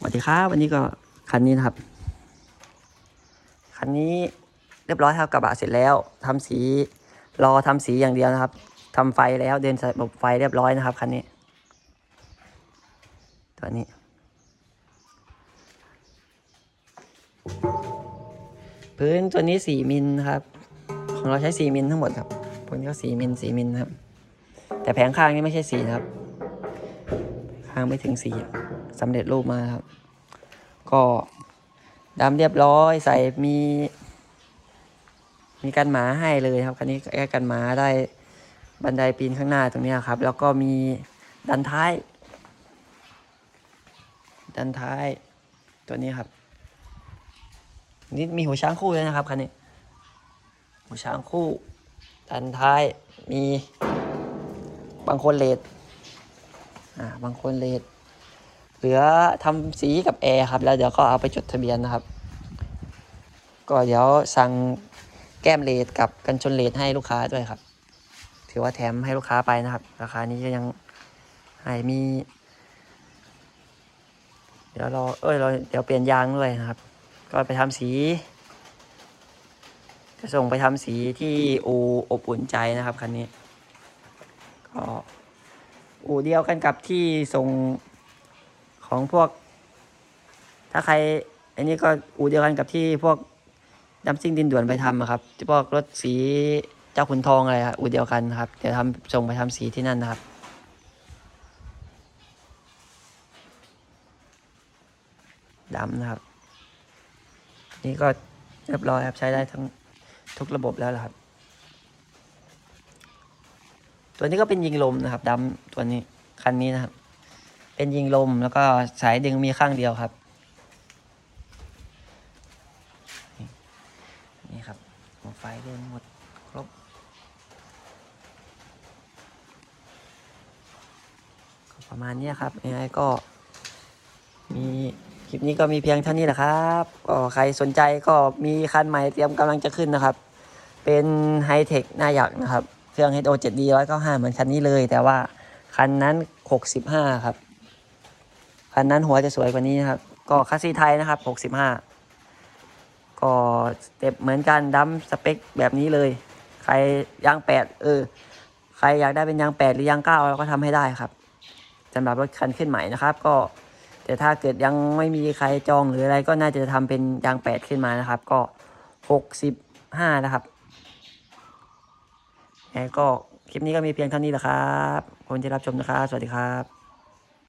สวัสดีครับวันนี้ก็คันนี้นะครับ คันนี้เรียบร้อยครับกระบะเสร็จแล้วทำสีรอทำสีอย่างเดียวนะครับทำไฟแล้วเดินสายระบบไฟเรียบร้อยนะครับคันนี้ ตัวนี้ พื้นตัวนี้สี่มิลครับ ของเราใช้สี่มิลทั้งหมดครับพื้นก็สี่มิลสี่มิลครับ แต่แผงข้างนี่ไม่ใช่สีนะครับ ข้างไม่ถึงสี่ สำเร็จรูปมาครับ ก็ดำเรียบร้อยใส่มี มีกันหมาให้เลยครับคันนี้แก้กันหมาได้บันไดปีนข้างหน้าตรงนี้ครับ แล้วก็มีดันท้าย ดันท้ายตัวนี้ครับ นี่มีหัวช้างคู่เลยนะครับคันนี้หัวช้างคู่ ดันท้ายมีบางคนเลดอ่าบางคนเลด เหลือทำสีกับแอร์ครับ แล้วเดี๋ยวก็เอาไปจดทะเบียนนะครับ ก็เดี๋ยวสั่งแก้มเลดกับกันชนเลดให้ลูกค้าด้วยครับ ถือว่าแถมให้ลูกค้าไปนะครับ ราคานี้ก็ยังให้มี เดี๋ยวรอเอ้ยเราเดี๋ยวเปลี่ยนยางด้วยนะครับ ก็ไปทำสีจะส่งไปทำสีที่อูอบอุ่นใจนะครับคันนี้ ก็อูเดียวกันกับที่ส่ง ของพวก ถ้าใคร อันนี้ก็อูเดียวกันกับที่พวกดัมซิ่งดินด่วนไปทำอะครับที่พวกรถสีเจ้าขุนทองอะไรครับอูเดียวกันครับเดี๋ยวทำส่งไปทำสีที่นั่นนะครับดำนะครับ นี่ก็เรียบร้อยครับใช้ได้ทั้งทุกระบบแล้วครับ ตัวนี้ก็เป็นยิงลมนะครับดำตัวนี้คันนี้นะครับ เป็นยิงลมแล้วก็สายดึงมีข้างเดียวครับ นี่ครับหัวไฟเดินหมดครบ ประมาณนี้ครับยังไงก็ มีคลิปนี้ก็มีเพียงเท่านี้แหละครับก็ใครสนใจก็มีคันใหม่เตรียมกำลังจะขึ้นนะครับ เป็นไฮเทคหน้าหยักนะครับ เครื่อง HO 7D 195เหมือนคันนี้เลย แต่ว่าคันนั้น 65 ครับ คันนั้นหัวจะสวยกว่านี้นะครับ ก็คัสซีไทยนะครับ 65 ก็สเต็ปเหมือนกันดัมสเปคแบบนี้เลย ใครยาง 8 เออ ใครอยากได้เป็นยาง 8 หรือยาง 9 เราก็ทำให้ได้ครับสำหรับรถคันขึ้นใหม่นะครับ ก็แต่ถ้าเกิดยังไม่มีใครจองหรืออะไรก็น่าจะทำเป็นยางแปดขึ้นมานะครับ ก็หกสิบห้านะครับแล้วก็คลิปนี้ก็มีเพียงเท่านี้แหละครับคนที่รับชมนะครับ สวัสดีครับ